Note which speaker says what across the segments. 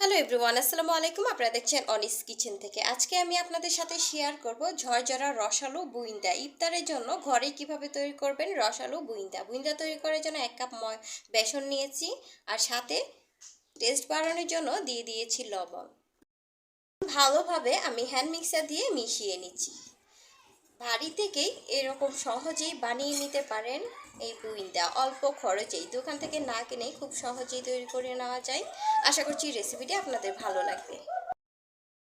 Speaker 1: Hello everyone আসসালামু আলাইকুম। আপনারা দেখছেন অনিস কিচেন থেকে। আজকে আমি আপনাদের সাথে শেয়ার করব ঝরঝরা রসালো বুইন্দা। ইফতারের জন্য ঘরে কীভাবে তৈরি করবেন রসালো বুইন্দা? বুইন্দা তৈরি করার জন্য এক কাপ বেসন নিয়েছি আর সাথে টেস্ট বাড়ানোর জন্য দিয়ে দিয়েছি লবণ। ভালোভাবে আমি হ্যান্ড মিক্সার দিয়ে মিশিয়ে নিচ্ছি। বাড়ি থেকেই এরকম সহজেই বানিয়ে নিতে পারেন এই বুইন্দা অল্প খরচেই, দোকান থেকে না কিনেই খুব সহজেই তৈরি করে নেওয়া যায়। আশা করছি রেসিপিটি আপনাদের ভালো লাগবে।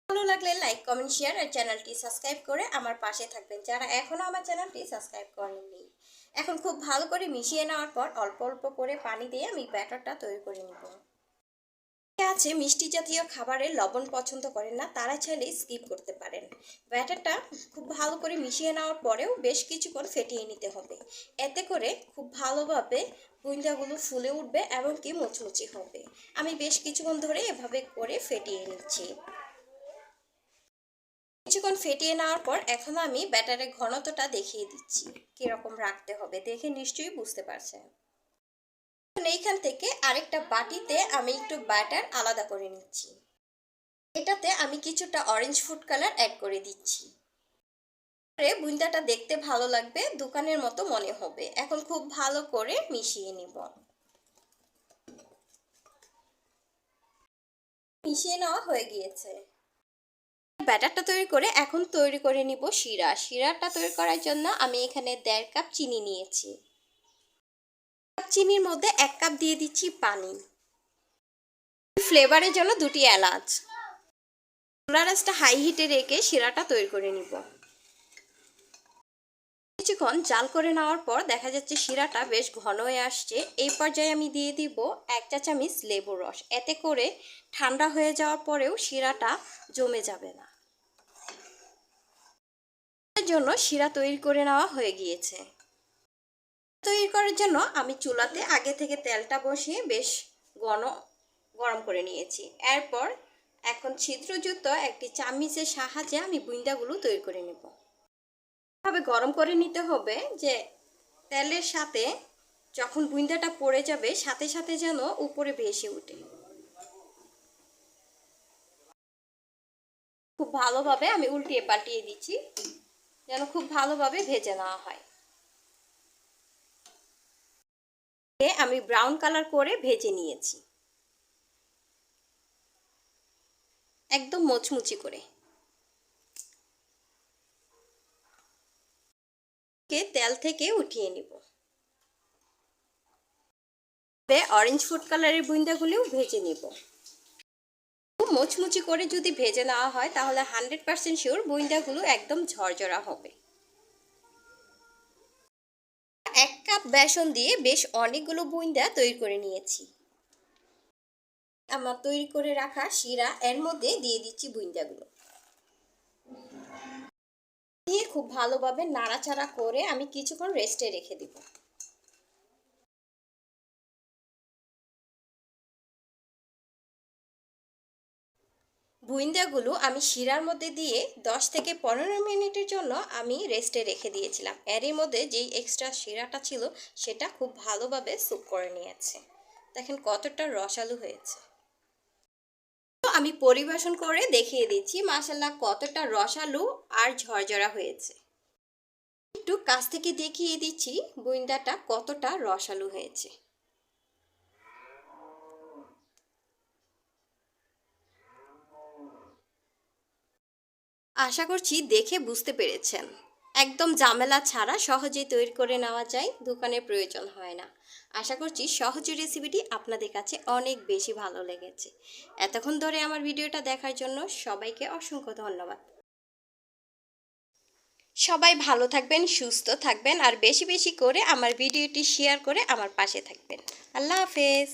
Speaker 1: ভালো লাগলে লাইক কমেন্ট শেয়ার আর চ্যানেলটি সাবস্ক্রাইব করে আমার পাশে থাকবেন। যারা এখনও আমার চ্যানেলটি সাবস্ক্রাইব করেননি। এখন খুব ভালো করে মিশিয়ে নেওয়ার পর অল্প অল্প করে পানি দিয়ে আমি ব্যাটারটা তৈরি করে নেব। আছে মিষ্টি জাতীয় খাবারের লবণ পছন্দ করেন না, তারা চাইলে স্কিপ করতে পারেন। ব্যাটারটা খুব ভালো করে মিশিয়ে নেওয়ার পরেও বেশ কিছুক্ষণ ফেটিয়ে নিতে হবে। এতে করে খুব ভালোভাবে বুন্দাগুলো ফুলে উঠবে এবং কি মুচমুচি হবে। আমি বেশ কিছুক্ষণ ধরে এভাবে করে ফেটিয়ে নিচ্ছি। কিছুক্ষণ ফেটিয়ে নেওয়ার পর এখন আমি ব্যাটারের ঘনত্বটা দেখিয়ে দিচ্ছি। কীরকম রাখতে হবে দেখে নিশ্চয়ই বুঝতে পারছেন। এইখান থেকে আরেকটা বাটিতে আমি একটু ব্যাটার আলাদা করে নিচ্ছি। এটাতে আমি কিছুটা অরেঞ্জ ফুড কালার অ্যাড করে দিচ্ছি। বুন্দাটা দেখতে ভালো লাগবে, দোকানের মতো মনে হবে। এখন খুব ভালো করে মিশিয়ে নিব। মিশিয়ে নেওয়া হয়ে গিয়েছে। ব্যাটারটা তৈরি করে এখন তৈরি করে নিব শিরা। শিরাটা তৈরি করার জন্য আমি এখানে দেড় কাপ চিনি নিয়েছি। কাপ চিনির মধ্যে এক কাপ দিয়ে দিচ্ছি পানি। ফ্লেভারের জন্য দুটি এলাচ। চুলারাসটা হাই হিটে রেখে শিরাটা তৈরি করে নিব। কিছুক্ষণ জাল করে নেওয়ার পর দেখা যাচ্ছে শিরাটা বেশ ঘন হয়ে আসছে। এই পর্যায়ে আমি দিয়ে দিব এক চা চামচ লেবুর রস। এতে করে ঠান্ডা হয়ে যাওয়ার পরেও শিরাটা জমে যাবে না। জন্য শিরা তৈরি করে নেওয়া হয়ে গিয়েছে। তৈরি করার জন্য আমি চুলাতে আগে থেকে তেলটা বসিয়ে বেশ ঘন গরম করে নিয়েছি। এরপর এখন ছিদ্রযুক্ত একটি চামিচের সাহায্যে আমি বুইন্দাগুলো তৈরি করে নেব। ভাবে গরম করে নিতে হবে যে তেলের সাথে যখন বুইন্দাটা পড়ে যাবে সাথে সাথে যেন উপরে ভেসে ওঠে। খুব ভালোভাবে আমি উল্টিয়ে পাল্টিয়ে দিচ্ছি, যেন খুব ভালোভাবে ভেজে নেওয়া হয়। আমি ব্রাউন কালার করে ভেজে নিয়েছি। একদম মোচমুচি করে। তেল থেকে উঠিয়ে নিব। অরেঞ্জ ফুড কালারের বুন্দাগুলিও ভেজে নিব। মোচমুচি করে যদি ভেজে নেওয়া হয়, তাহলে হান্ড্রেড পার্সেন্ট শিওর বুইন্দাগুলো একদম ঝরঝরা হবে। এক কাপ বেসন দিয়ে বেশ অনেকগুলো বুইন্দা তৈরি করে নিয়েছি। আমার তৈরি করে রাখা শিরা এর মধ্যে দিয়ে দিচ্ছি বুইন্দাগুলো। দিয়ে খুব ভালোভাবে নাড়াচাড়া করে আমি কিছুক্ষণ রেস্টে রেখে দিব। বুইন্দাগুলো আমি শিরার মধ্যে দিয়ে 10 থেকে পনেরো মিনিটের জন্য আমি রেস্টে রেখে দিয়েছিলাম। এরই মধ্যে যেই এক্সট্রা শিরাটা ছিল, সেটা খুব ভালোভাবে স্যুপ করে নিয়েছে। দেখেন কতটা রসালো হয়েছে। আমি পরিবেশন করে দেখিয়ে দিচ্ছি মাসাল্লাহ কতটা রসালো আর ঝরঝরা হয়েছে। একটু কাছ থেকে দেখিয়ে দিচ্ছি, বুইন্দাটা কতটা রসালো হয়েছে। আশা করছি দেখে বুঝতে পেরেছেন। একদম ঝামেলা ছাড়া সহজেই তৈরি করে নেওয়া যায়, দোকানের প্রয়োজন হয় না। আশা করছি সহজ রেসিপিটি আপনাদের কাছে অনেক বেশি ভালো লেগেছে। এতক্ষণ ধরে আমার ভিডিওটা দেখার জন্য সবাইকে অসংখ্য ধন্যবাদ। সবাই ভালো থাকবেন, সুস্থ থাকবেন, আর বেশি বেশি করে আমার ভিডিওটি শেয়ার করে আমার পাশে থাকবেন। আল্লাহ হাফেজ।